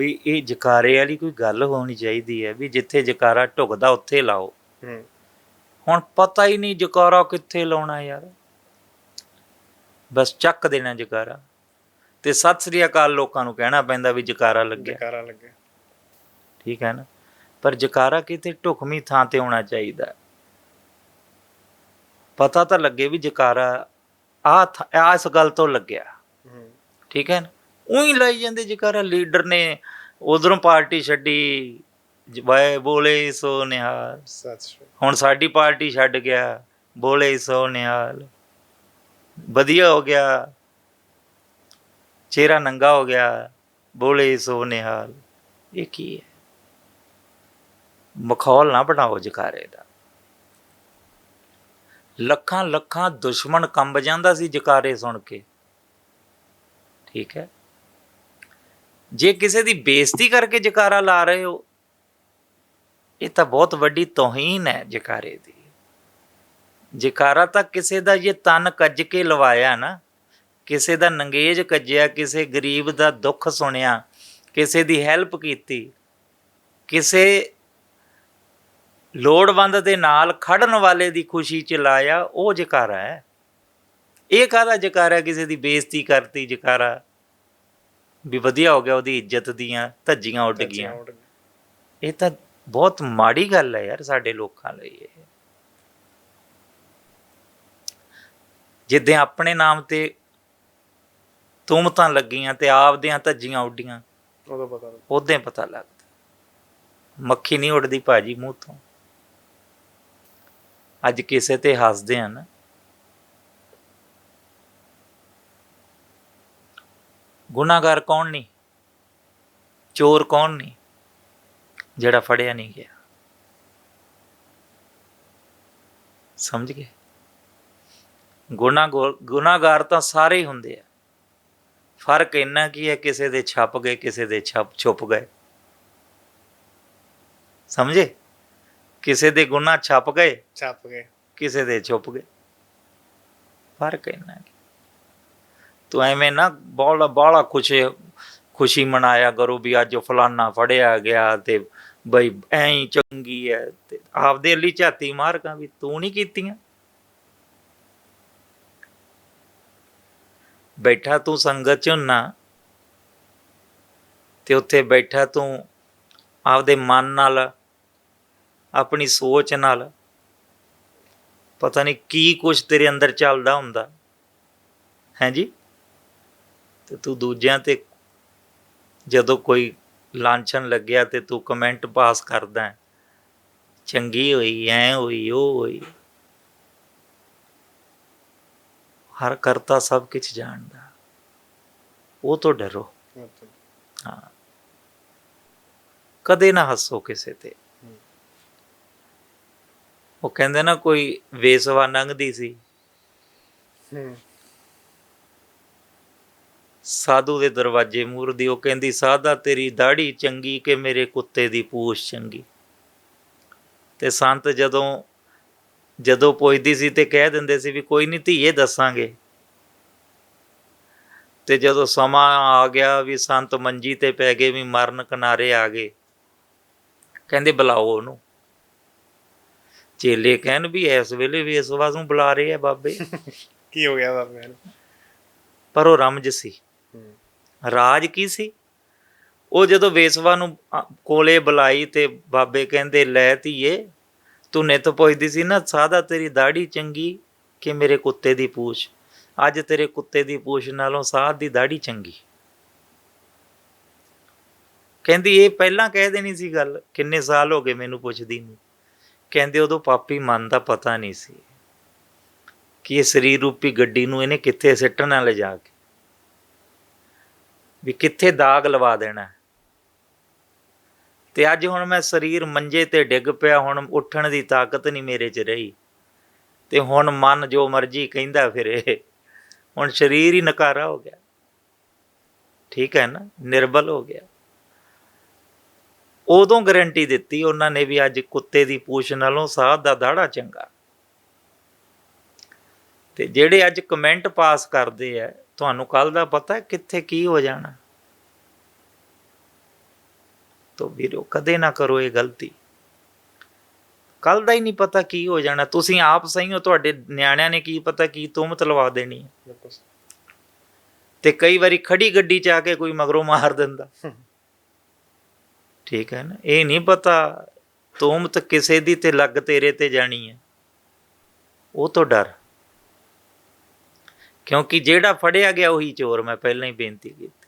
ਵੀ ਇਹ ਜਕਾਰੇ ਵਾਲੀ ਕੋਈ ਗੱਲ ਹੋਣੀ ਚਾਹੀਦੀ ਹੈ ਵੀ ਜਿੱਥੇ ਜਕਾਰਾ ਢੁਕਦਾ ਉੱਥੇ ਲਾਓ। ਹੂੰ। ਹੁਣ ਪਤਾ ਹੀ ਨਹੀਂ ਜਕਾਰਾ ਕਿੱਥੇ ਲਾਉਣਾ ਯਾਰ। ਬਸ ਚੱਕ ਦੇਣਾ ਜਕਾਰਾ। ਤੇ ਸਤਿ ਸ੍ਰੀ ਅਕਾਲ ਲੋਕਾਂ ਨੂੰ ਕਹਿਣਾ ਪੈਂਦਾ ਵੀ ਜਕਾਰਾ ਲੱਗਿਆ। ਜਕਾਰਾ ਲੱਗਿਆ। ਠੀਕ ਹੈ ਨਾ? ਪਰ ਜਕਾਰਾ ਕਿਤੇ ਢੁਕਵੀਂ ਥਾਂ ਤੇ ਹੋਣਾ ਚਾਹੀਦਾ। ਪਤਾ ਤਾਂ ਲੱਗੇ ਵੀ ਜਕਾਰਾ ਆ ਆ ਇਸ ਗੱਲ ਤੋਂ ਲੱਗਿਆ। ਠੀਕ ਹੈ ਨਾ? ਉਹੀ ਲਾਈ ਜਾਂਦੇ ਜਕਾਰਾ ਲੀਡਰ ਨੇ ਉਧਰੋਂ ਪਾਰਟੀ ਛੱਡੀ ਵਾਏ ਬੋਲੇ ਸੋ ਨਿਹਾਲ। ਸੱਚ ਸ਼੍ਰੀ ਹੁਣ ਸਾਡੀ ਪਾਰਟੀ ਛੱਡ ਗਿਆ ਬੋਲੇ ਸੋ ਨਿਹਾਲ। ਵਧੀਆ ਹੋ ਗਿਆ ਚਿਹਰਾ ਨੰਗਾ ਹੋ ਗਿਆ ਬੋਲੇ ਸੋ ਨਿਹਾਲ। ਇਹ ਕੀ ਹੈ? ਮਖੌਲ ਨਾ ਬਣਾਓ ਜਕਾਰੇ ਦਾ। ਲੱਖਾਂ ਲੱਖਾਂ ਦੁਸ਼ਮਣ ਕੰਬ ਜਾਂਦਾ ਸੀ ਜਕਾਰੇ ਸੁਣ ਕੇ। ਠੀਕ ਹੈ? ਜੇ ਕਿਸੇ ਦੀ ਬੇਇੱਜ਼ਤੀ ਕਰਕੇ ਜਕਾਰਾ ਲਾ ਰਹੇ ਹੋ, ਇਹ ਤਾਂ ਬਹੁਤ ਵੱਡੀ ਤੋਹੀਨ ਹੈ ਜਕਾਰੇ ਦੀ। ਜਕਾਰਾ ਤਾਂ ਕਿਸੇ ਦਾ ਇਹ ਤਨ ਕੱਜ ਕੇ ਲਵਾਇਆ ਨਾ, ਕਿਸੇ ਦਾ ਨੰਗੇਜ ਕੱਜਿਆ, ਕਿਸੇ ਗਰੀਬ ਦਾ ਦੁੱਖ ਸੁਣਿਆ, ਕਿਸੇ ਦੀ ਹੈਲਪ ਕੀਤੀ, ਕਿਸੇ ਲੋੜਵੰਦ ਦੇ ਨਾਲ ਖੜਨ ਵਾਲੇ ਦੀ ਖੁਸ਼ੀ ਚ ਲਾਇਆ, ਉਹ ਜਕਾਰਾ ਹੈ। ਇਹ ਕਾਹਦਾ ਜਕਾਰਾ ਕਿਸੇ ਦੀ ਬੇਇੱਜ਼ਤੀ ਕਰਤੀ ਜਕਾਰਾ। ਵੀ ਵਧੀਆ ਹੋ ਗਿਆ ਉਹਦੀ ਇੱਜ਼ਤ ਦੀਆਂ ਧੱਜੀਆਂ ਉੱਡ ਗਈਆਂ। ਇਹ ਤਾਂ ਬਹੁਤ ਮਾੜੀ ਗੱਲ ਹੈ ਯਾਰ ਸਾਡੇ ਲੋਕਾਂ ਲਈ ਇਹ। ਜਿੱਦਾਂ ਆਪਣੇ ਨਾਮ ਤੇ ਤੁਮਤਾਂ ਲੱਗੀਆਂ ਤੇ ਆਪਦਿਆਂ ਧੱਜੀਆਂ ਉੱਡੀਆਂ ਉਦੋਂ ਪਤਾ ਹੀ ਪਤਾ ਲੱਗਦਾ। ਮੱਖੀ ਨਹੀਂ ਉੱਡਦੀ ਭਾਜੀ ਮੂੰਹ ਤੋਂ। ਅੱਜ ਕਿਸੇ ਤੇ ਹੱਸਦੇ ਆ ਨਾ। ਗੁਨਾਹਗਾਰ ਕੌਣ ਨਹੀਂ? ਚੋਰ ਕੌਣ ਨਹੀਂ? ਜਿਹੜਾ ਫੜਿਆ ਨਹੀਂ ਗਿਆ। ਸਮਝ ਗਏ? ਗੁਨਾਹਗਾਰ ਗੁਨਾਹਗਾਰ ਤਾਂ ਸਾਰੇ ਹੁੰਦੇ ਆ। ਫ਼ਰਕ ਇੰਨਾ ਕੀ ਹੈ ਕਿਸੇ ਦੇ ਛਪ ਗਏ ਕਿਸੇ ਦੇ ਛਪ ਛੁਪ ਗਏ। ਸਮਝੇ? ਕਿਸੇ ਦੇ ਗੁਨਾਹ ਛਪ ਗਏ ਛਾਪ ਗਏ। ਕਿਸੇ ਦੇ ਛੁਪ ਗਏ। ਫ਼ਰਕ ਇੰਨਾ ਕੀ ਤੂੰ ਐਵੇਂ ਨਾ ਬਾਲਾ ਬਾਲਾ ਖੁਸ਼ੀ ਖੁਸ਼ੀ ਮਨਾਇਆ ਕਰੋ ਵੀ ਅੱਜ ਫਲਾਨਾ ਫੜਿਆ ਗਿਆ ਤੇ ਬਈ ਐਂ ਹੀ ਚੰਗੀ ਹੈ ਤੇ ਆਪਦੇ ਲਈ ਝਾਤੀ ਮਾਰ ਮਾਰਕਾਂ ਵੀ ਤੂੰ ਨਹੀਂ ਕੀਤੀਆਂ। ਬੈਠਾ ਤੂੰ ਸੰਗਤ ਚ ਹੁੰਨਾ ਤੇ ਉੱਥੇ ਬੈਠਾ ਤੂੰ ਆਪਦੇ ਮਨ ਨਾਲ, ਆਪਣੀ ਸੋਚ ਨਾਲ। ਪਤਾ ਨਹੀਂ ਕੀ ਕੁਝ ਤੇਰੇ ਅੰਦਰ ਚੱਲਦਾ ਹੁੰਦਾ। ਹੈ ਜੀ? ਤੇ ਤੂੰ ਦੂਜਿਆਂ ਤੇ ਜਦੋਂ ਕੋਈ ਲਾਂਛਨ ਲੱਗਿਆ ਤੇ ਤੂੰ ਕਮੈਂਟ ਪਾਸ ਕਰਦਾ ਹੈ। ਚੰਗੀ ਹੋਈ, ਐ ਹੋਈ, ਉਹ ਹੋਈ। ਹਰ ਕਰਤਾ ਸਭ ਕੁਝ ਜਾਣਦਾ। ਉਹ ਤੋਂ ਡਰੋ। ਹਾਂ। ਕਦੇ ਨਾ ਹੱਸੋ ਕਿਸੇ ਤੇ। ਉਹ ਕਹਿੰਦੇ ਨਾ ਕੋਈ ਵੇਸਵਾ ਲੰਘਦੀ ਸੀ। ਹੂੰ। ਸਾਧੂ ਦੇ ਦਰਵਾਜ਼ੇ ਮੂਰਦੀ ਉਹ ਕਹਿੰਦੀ ਸਾਧਾ ਤੇਰੀ ਦਾੜੀ ਚੰਗੀ ਕਿ ਮੇਰੇ ਕੁੱਤੇ ਦੀ ਪੂਛ ਚੰਗੀ? ਤੇ ਸੰਤ ਜਦੋਂ ਜਦੋਂ ਪੁੱਛਦੀ ਸੀ ਤੇ ਕਹਿ ਦਿੰਦੇ ਸੀ ਵੀ ਕੋਈ ਨਹੀਂ ਧੀਏ ਦੱਸਾਂਗੇ। ਤੇ ਜਦੋਂ ਸਮਾਂ ਆ ਗਿਆ ਵੀ ਸੰਤ ਮੰਜੀ ਤੇ ਪੈ ਗਏ ਵੀ ਮਰਨ ਕਿਨਾਰੇ ਆ ਗਏ ਕਹਿੰਦੇ ਬੁਲਾਓ ਉਹਨੂੰ। ਚੇਲੇ ਕਹਿਣ ਵੀ ਇਸ ਵੇਲੇ ਵੀ ਇਸ ਨੂੰ ਬੁਲਾ ਰਹੇ ਆ ਬਾਬੇ। ਕੀ ਹੋ ਗਿਆ ਬਾਬੇ ਨੂੰ? ਪਰ ਉਹ ਰਮਜ ਸੀ। ਰਾਜ ਕੀ ਸੀ? ਉਹ ਜਦੋਂ ਵੇਸਵਾ ਨੂੰ ਕੋਲੇ ਬੁਲਾਈ ਤੇ ਬਾਬੇ ਕਹਿੰਦੇ, ਲੈ ਧੀਏ, ਤੂੰ ਨਿਤ ਪੁੱਛਦੀ ਸੀ ਨਾ, ਸਾਦਾ ਤੇਰੀ ਦਾੜੀ ਚੰਗੀ ਕਿ ਮੇਰੇ ਕੁੱਤੇ ਦੀ ਪੂਛ? ਅੱਜ ਤੇਰੇ ਕੁੱਤੇ ਦੀ ਪੂਛ ਨਾਲੋਂ ਸਾਧ ਦੀ ਦਾੜੀ ਚੰਗੀ। ਕਹਿੰਦੀ, ਇਹ ਪਹਿਲਾਂ ਕਹਿ ਦੇਣੀ ਸੀ ਗੱਲ, ਕਿੰਨੇ ਸਾਲ ਹੋ ਗਏ ਮੈਨੂੰ ਪੁੱਛਦੀ ਨਹੀਂ ਕਹਿੰਦੇ, ਉਦੋਂ ਪਾਪੀ ਮਨ ਦਾ ਪਤਾ ਨਹੀਂ ਸੀ ਕਿ ਇਹ ਸਰੀਰ ਰੂਪੀ ਗੱਡੀ ਨੂੰ ਇਹਨੇ ਕਿੱਥੇ ਸਿੱਟਣਾ ਨਾਲ ਜਾ ਕੇ? ਵੀ ਕਿੱਥੇ ਦਾਗ ਲਵਾ ਦੇਣਾ ਤੇ ਅੱਜ ਹੁਣ ਮੈਂ ਸਰੀਰ ਮੰਜੇ ਤੇ ਡਿੱਗ ਪਿਆ, ਹੁਣ ਉੱਠਣ ਦੀ ਤਾਕਤ ਨਹੀਂ ਮੇਰੇ 'ਚ ਰਹੀ। ਤੇ ਹੁਣ ਮਨ ਜੋ ਮਰਜ਼ੀ ਕਹਿੰਦਾ ਫਿਰੇ, ਹੁਣ ਸਰੀਰ ਹੀ ਨਕਾਰਾ ਹੋ ਗਿਆ। ਠੀਕ ਹੈ ਨਾ? ਨਿਰਬਲ ਹੋ ਗਿਆ। ਉਦੋਂ ਗਾਰੰਟੀ ਦਿੱਤੀ ਉਹਨਾਂ ਨੇ ਵੀ ਅੱਜ ਕੁੱਤੇ ਦੀ ਪੂਛ ਨਾਲੋਂ ਸਾਧ ਦਾ ਦਾੜਾ ਚੰਗਾ। ਤੇ ਜਿਹੜੇ ਅੱਜ ਕਮੈਂਟ ਪਾਸ ਕਰਦੇ ਆ ਤੁਹਾਨੂੰ ਕੱਲ ਦਾ ਪਤਾ ਹੈ ਕਿੱਥੇ ਕੀ ਹੋ ਜਾਣਾ। ਦੋਸਤੋ ਵੀਰੋ ਕਦੇ ਨਾ ਕਰੋ ਇਹ ਗਲਤੀ। ਕੱਲ ਦਾ ਹੀ ਨਹੀਂ ਪਤਾ ਕੀ ਹੋ ਜਾਣਾ। ਤੁਸੀਂ ਆਪ ਸਹੀ ਹੋ ਤੁਹਾਡੇ ਨਿਆਣਿਆਂ ਨੇ ਕੀ ਪਤਾ ਕੀ ਤੁਮਤ ਲਵਾ ਦੇਣੀ ਹੈ। ਤੇ ਕਈ ਵਾਰੀ ਖੜੀ ਗੱਡੀ ਚ ਆ ਕੇ ਕੋਈ ਮਗਰੋਂ ਮਾਰ ਦਿੰਦਾ। ਠੀਕ ਹੈ ਨਾ? ਇਹ ਨਹੀਂ ਪਤਾ ਤੁਮਤ ਕਿਸੇ ਦੀ ਤੇ ਲੱਗ ਤੇਰੇ ਤੇ ਜਾਣੀ ਹੈ। ਉਹ ਤੋਂ ਡਰ। ਕਿਉਂਕਿ ਜਿਹੜਾ ਫੜਿਆ ਗਿਆ ਉਹੀ ਚੋਰ ਮੈਂ ਪਹਿਲਾਂ ਹੀ ਬੇਨਤੀ ਕੀਤੀ।